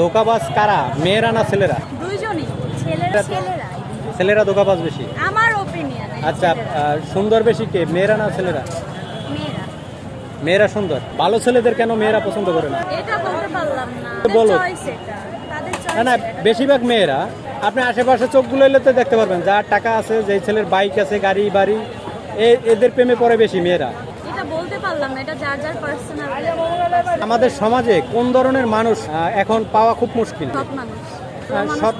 ধোকাবাজ কারা? মেয়েরা না ছেলেরা? দুইজনই। ছেলেরা ছেলেরা। ছেলেরা ধোকাবাজ বেশি? আমার ওপিনিয়ন আচ্ছা সুন্দর বেশি কে? মেয়েরা না ছেলেরা? মেয়েরা। সুন্দর। ভালো ছেলেদের কেন মেয়েরা পছন্দ করে না? এটা বলতে পারলাম না। বলো। না না বেশিরভাগ মেয়েরা আপনি আশেপাশে চোখগুলো এলে তো দেখতে পারবেন যার টাকা আছে যে ছেলের বাইক আছে গাড়ি বাড়ি এদের প্রেমে পড়ে বেশি মেয়েরা। পারলাম না এটা যার যার পার্সোনাল আমাদের সমাজে কোন ধরনের মানুষ এখন পাওয়া খুব মুশকিল? সৎ মানুষ। হ্যাঁ, সৎ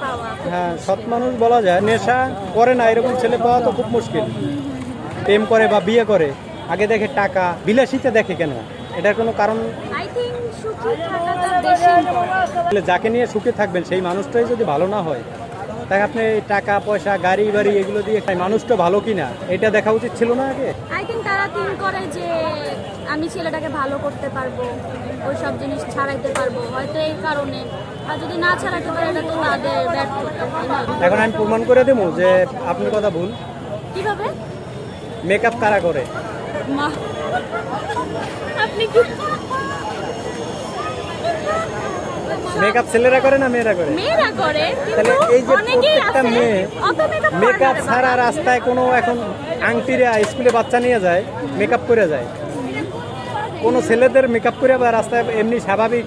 হ্যাঁ সৎ মানুষ বলা যায় নেশা করে না এরকম ছেলে পাওয়া তো খুব মুশকিল। প্রেম করে বা বিয়ে করে আগে দেখে টাকা বিলাসিতে দেখে কেন? এটার কোনো কারণ? যাকে নিয়ে সুখে থাকবেন সেই মানুষটাই যদি ভালো না হয় তাই আপনি টাকা পয়সা গাড়ি বাড়ি এগুলো দিয়ে মানুষটা ভালো কিনা এটা দেখা উচিত ছিল না আগে? আই থিঙ্ক তারা থিঙ্ক করে যে আমি ছেলেটাকে ভালো করতে পারব ওই সব জিনিস ছাড়াইতে পারব হয়তো এই কারণে। আর যদি না ছাড়াইতে পারে এটা তো তাদের না এখন আমি প্রমাণ করে দেবো যে আপনার কথা ভুল। কীভাবে? মেকআপ কারা করে? মা আপনি কি? মেকআপ ছেলেরা করে না মেয়েরা করে? মেয়েরা করে তাহলে এই যে প্রত্যেকটা মেয়ে মেকআপ ছাড়া রাস্তায় কোনো এখন আংটিরা স্কুলে বাচ্চা নিয়ে যায় মেকআপ করে যায়। কোনো ছেলেদের মেকআপ করে বা রাস্তায় এমনি স্বাভাবিক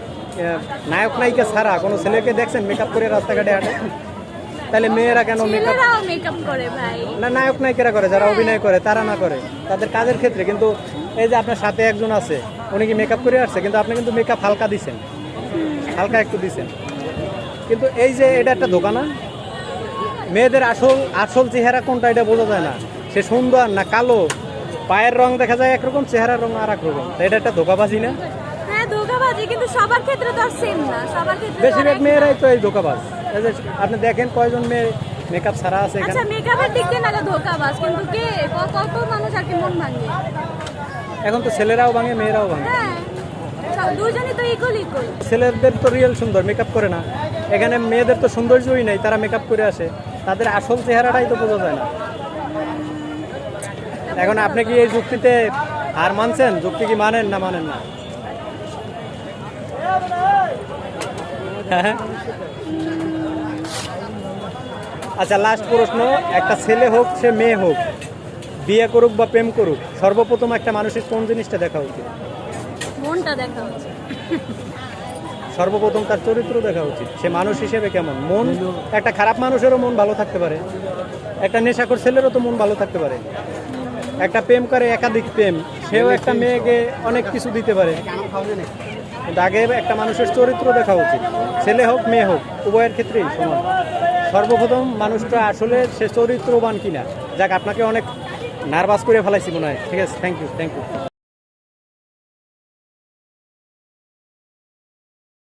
নায়ক নায়িকা ছাড়া কোনো ছেলেকে দেখছেন মেকআপ করে রাস্তাঘাটে হাঁটে? তাহলে মেয়েরা কেন মেকআপ করে ভাই। না নায়ক নায়িকারা করে যারা অভিনয় করে তারা না করে। তাদের কাজের ক্ষেত্রে কিন্তু এই যে আপনার সাথে একজন আছে উনি কি মেকআপ করে আসছে কিন্তু আপনি কিন্তু মেকআপ হালকা দিছেন। হালকা একটু দিছেন। কিন্তু এই যে এটা একটা দোকান মেয়েদের আসল আসল চেহারা কোনটা এটা বোঝা যায় না। সে সুন্দর না কালো পায়ের রং দেখা যায় একরকম চেহারার রং আর এক রকম। এটা একটা ধোকাবাজি না? হ্যাঁ ধোকাবাজি কিন্তু সবার ক্ষেত্রে তো আর সেম না। সবার ক্ষেত্রে বেশিরভাগ মেয়েরাই তো এই ধোকাবাজ। এই যে আপনি দেখেন কয়জন মেয়ে মেকআপ ছাড়া আছে আচ্ছা এখানে মেকআপের দিক দিয়ে নালে ধোকাবাজ কিন্তু কে কত মানুষ আর কি মন ভাঙে? এখন তো ছেলেরাও ভাঙে মেয়েরাও ভাঙে। হ্যাঁ দুজনই তো ইকুয়াল ইকুয়াল ছেলেদের তো রিয়েল সুন্দর মেকআপ করে না। এখানে মেয়েদের তো সৌন্দর্যই নেই তারা মেকআপ করে আসে। তাদের আসল চেহারাটাই তো বোঝা যায় না। এখন আপনি কি এই যুক্তিতে আর মানছেন? যুক্তি কি মানেন না মানেন না? হ্যাঁ। আচ্ছা লাস্ট প্রশ্ন। একটা ছেলে হোক সে মেয়ে হোক বিয়ে করুক বা প্রেম করুক সর্বপ্রথম একটা মানুষের কোন জিনিসটা দেখা উচিত? মনটা দেখা হচ্ছে সর্বপ্রথম তার চরিত্র দেখা উচিত। সে মানুষ হিসেবে কেমন? মন একটা খারাপ মানুষেরও মন ভালো থাকতে পারে। একটা নেশাখোর ছেলেরও তো মন ভালো থাকতে পারে। একটা প্রেম করে একাধিক প্রেম, সেও একটা মেয়েকে অনেক কিছু দিতে পারে। কিন্তু আগে একটা মানুষের চরিত্র দেখা উচিত, ছেলে হোক, মেয়ে হোক, উভয়ের ক্ষেত্রেই সমান। সর্বপ্রথম মানুষটা আসলে সে চরিত্রবান কিনা, যাক, আপনাকে অনেক নার্ভাস করে ফেলাইছি মনে হয়। ঠিক আছে থ্যাংক ইউ থ্যাংক ইউ